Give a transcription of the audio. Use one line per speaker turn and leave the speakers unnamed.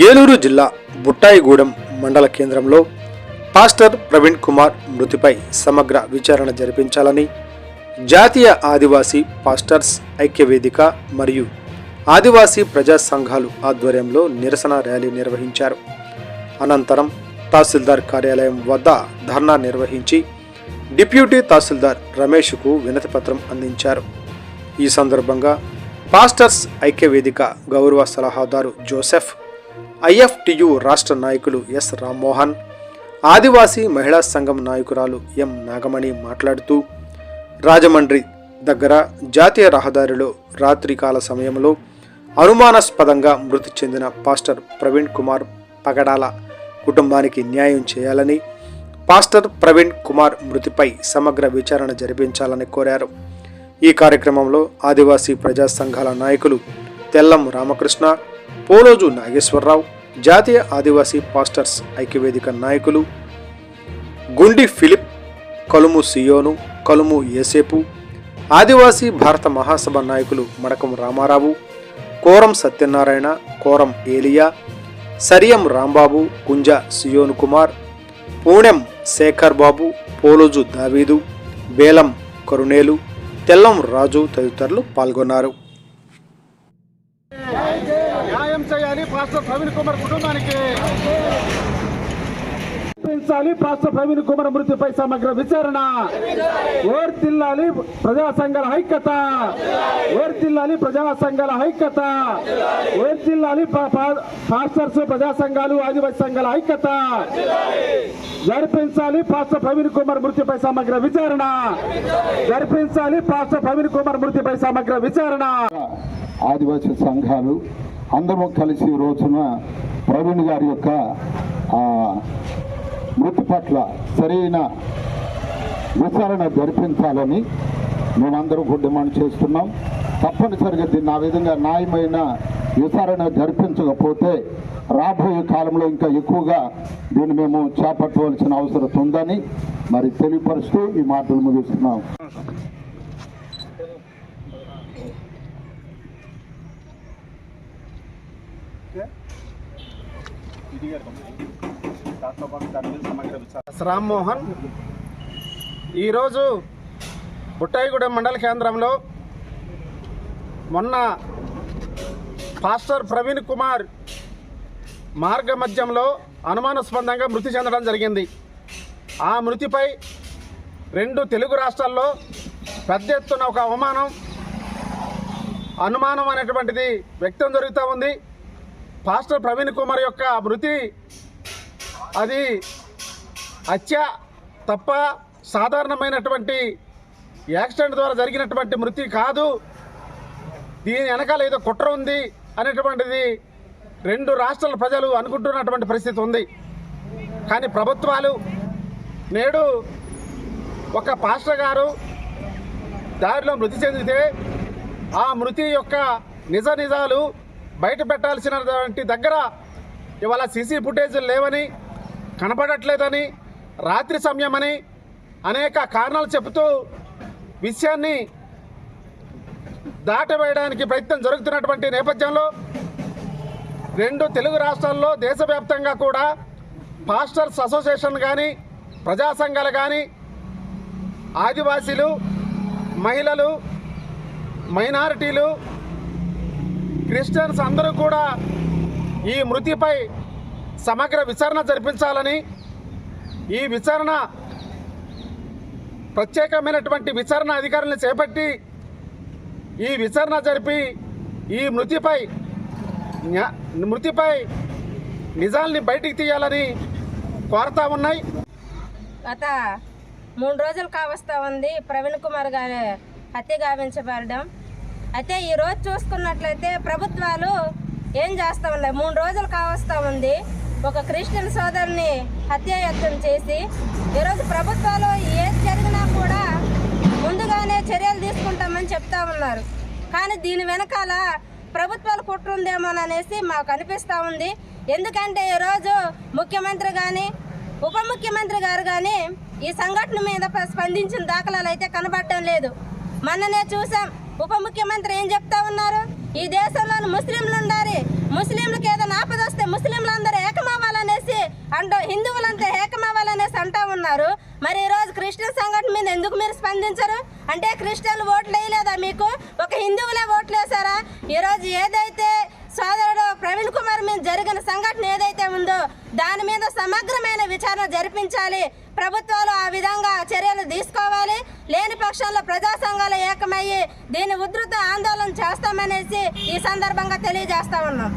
ఏలూరు జిల్లా బుట్టాయిగూడెం మండల కేంద్రంలో పాస్టర్ ప్రవీణ్ కుమార్ మృతిపై సమగ్ర విచారణ జరిపించాలని జాతీయ ఆదివాసీ పాస్టర్స్ ఐక్యవేదిక మరియు ఆదివాసీ ప్రజా సంఘాలు ఆధ్వర్యంలో నిరసన ర్యాలీ నిర్వహించారు. అనంతరం తహసీల్దార్ కార్యాలయం వద్ద ధర్నా నిర్వహించి డిప్యూటీ తహసీల్దార్ రమేష్కు వినతిపత్రం అందించారు. ఈ సందర్భంగా పాస్టర్స్ ఐక్యవేదిక గౌరవ సలహాదారు జోసెఫ్ ఐఎఫ్టియు రాష్ట్ర నాయకులు ఎస్ రామ్మోహన్ ఆదివాసీ మహిళా సంఘం నాయకురాలు ఎం నాగమణి మాట్లాడుతూ రాజమండ్రి దగ్గర జాతీయ రహదారిలో రాత్రికాల సమయంలో అనుమానాస్పదంగా మృతి చెందిన పాస్టర్ ప్రవీణ్ కుమార్ పగడాల కుటుంబానికి న్యాయం చేయాలని పాస్టర్ ప్రవీణ్ కుమార్ మృతిపై సమగ్ర విచారణ జరిపించాలని కోరారు. ఈ కార్యక్రమంలో ఆదివాసీ ప్రజా సంఘాల నాయకులు తెల్లం రామకృష్ణ పోలోజు నాగేశ్వరరావు జాతీయ ఆదివాసీ పాస్టర్స్ ఐక్యవేదిక నాయకులు గుండి ఫిలిప్ కలుము సియోను కలుము ఏసేపు ఆదివాసీ భారత మహాసభ నాయకులు మడకం రామారావు కోరం సత్యనారాయణ కోరం ఏలియా సరియం రాంబాబు గుంజ సియోను కుమార్ పూణెం శేఖర్ బాబు పోలోజు దావీదు బేలం కరుణేలు తెల్లం రాజు తదితరులు పాల్గొన్నారు
న్యాయం చేయాలి పాస్టర్ ప్రవీణ్ కుమార్ కుటుంబానికి పెంచాలి పాస్టర్ ప్రవీణ్ కుమార్ మృతిపై సమగ్ర విచారణ. ఓర్తిల్లాలి ప్రజా సంఘాల ఐక్యత. ఓర్తిల్లాలి ప్రజా సంఘాల ఐక్యత. ఓర్తిల్లాలి పా- పాస్టర్స్ ప్రజా సంఘాలు ఆదివాసీ సంఘాల ఐక్యత. జరిపించాలి పాస్టర్ ప్రవీణ్ కుమార్ మృతిపై సమగ్ర విచారణ. జరిపించాలి పాస్టర్ ప్రవీణ్ కుమార్ మృతిపై సమగ్ర విచారణ.
ఆదివాసీ సంఘాలు అందరూ కలిసి రోజున ప్రవీణ్ గారి యొక్క మృతి పట్ల సరైన విచారణ జరిపించాలని మేమందరూ కూడా డిమాండ్ చేస్తున్నాం. తప్పనిసరిగా దీన్ని ఆ విధంగా న్యాయమైన విచారణ జరిపించకపోతే రాబోయే కాలంలో ఇంకా ఎక్కువగా దీన్ని మేము చేపట్టవలసిన అవసరం ఉందని మరి తెలియపరుస్తూ ఈ మాటలు ముగిస్తున్నాం.
రామ్మోహన్ ఈరోజు బుట్టాయిగూడెం మండల కేంద్రంలో మొన్న పాస్టర్ ప్రవీణ్ కుమార్ మార్గ మధ్యంలో అనుమానాస్పదంగా మృతి చెందడం జరిగింది. ఆ మృతిపై రెండు తెలుగు రాష్ట్రాల్లో పెద్ద ఎత్తున ఒక అవమానం అనుమానం అనేటువంటిది వ్యక్తం జరుగుతూ ఉంది. పాస్టర్ ప్రవీణ్ కుమార్ యొక్క మృతి అది హత్య తప్ప సాధారణమైనటువంటి యాక్సిడెంట్ ద్వారా జరిగినటువంటి మృతి కాదు. దీని వెనకాల ఏదో కుట్ర ఉంది అనేటువంటిది రెండు రాష్ట్రాల ప్రజలు అనుకుంటున్నటువంటి పరిస్థితి ఉంది. కానీ ప్రభుత్వాలు నేడు ఒక పాస్టర్ గారు దారిలో మృతి చెందితే ఆ మృతి యొక్క నిజ నిజాలు బయట పెట్టాల్సినటువంటి దగ్గర ఇవాళ సీసీ ఫుటేజీలు లేవని కనపడట్లేదని రాత్రి సమయమని అనేక కారణాలు చెబుతూ విషయాన్ని దాటవేయడానికి ప్రయత్నం జరుగుతున్నటువంటి నేపథ్యంలో రెండు తెలుగు రాష్ట్రాల్లో దేశవ్యాప్తంగా కూడా పాస్టర్స్ అసోసియేషన్ కానీ ప్రజా సంఘాలు కానీ ఆదివాసీలు మహిళలు మైనారిటీలు క్రిస్టియన్స్ అందరూ కూడా ఈ మృతిపై సమగ్ర విచారణ జరిపించాలని ఈ విచారణ ప్రత్యేకమైనటువంటి విచారణ అధికారులను చేపట్టి ఈ విచారణ జరిపి ఈ మృతిపై మృతిపై నిజాల్ని బయటికి తీయాలని కోరుతా ఉన్నాయి.
గత మూడు రోజులు కావస్తా ఉంది ప్రవీణ్ కుమార్ గారి హత్య గావించబడడం. అయితే ఈ రోజు చూసుకున్నట్లయితే ప్రభుత్వాలు ఏం చేస్తా ఉన్నాయి మూడు రోజులు కావస్తా ఉంది ఒక క్రిస్టియన్ సోదరుని హత్యాయత్నం చేసి ఈరోజు ప్రభుత్వాలు ఏది జరిగినా కూడా ముందుగానే చర్యలు తీసుకుంటామని చెప్తా ఉన్నారు. కానీ దీని వెనకాల ప్రభుత్వాలు కుట్రుందేమోననేసి మాకు అనిపిస్తూ ఉంది. ఎందుకంటే ఈరోజు ముఖ్యమంత్రి కానీ ఉప ముఖ్యమంత్రి గారు కానీ ఈ సంఘటన మీద స్పందించిన దాఖలాలు అయితే కనబడటం లేదు. మొన్ననే చూసాం ఉప ముఖ్యమంత్రి ఏం చెప్తా ఉన్నారు? ఈ దేశంలోని ముస్లింలు ఉండాలి ముస్లింలకు ఏదైనా ఆపద వస్తే ముస్లింలు అందరూ ఏకమవ్వాలనేసి అంటూ హిందువులంతా ఏకమవ్వాలనేసి అంటా ఉన్నారు. మరి ఈరోజు క్రిస్టియన్ సంఘటన మీద ఎందుకు మీరు స్పందించరు? అంటే క్రిస్టియన్లు ఓట్లు వేయలేదా మీకు? ఒక హిందువులే ఓట్లు వేసారా ఈరోజు ఏదైతే సోదరుడు ప్రవీణ్ కుమార్ మీద జరిగిన సంఘటన ఏదైతే ఉందో దాని మీద సమగ్రమైన విచారణ జరిపించాలి. ప్రభుత్వాలు ఆ విధంగా చర్యలు తీసుకోవాలి. లేని పక్షంలో ప్రజా సంఘాలు ఏకమయ్యి దీన్ని ఉధృత ఆందోళన చేస్తామనేసి ఈ సందర్భంగా తెలియజేస్తా ఉన్నాం.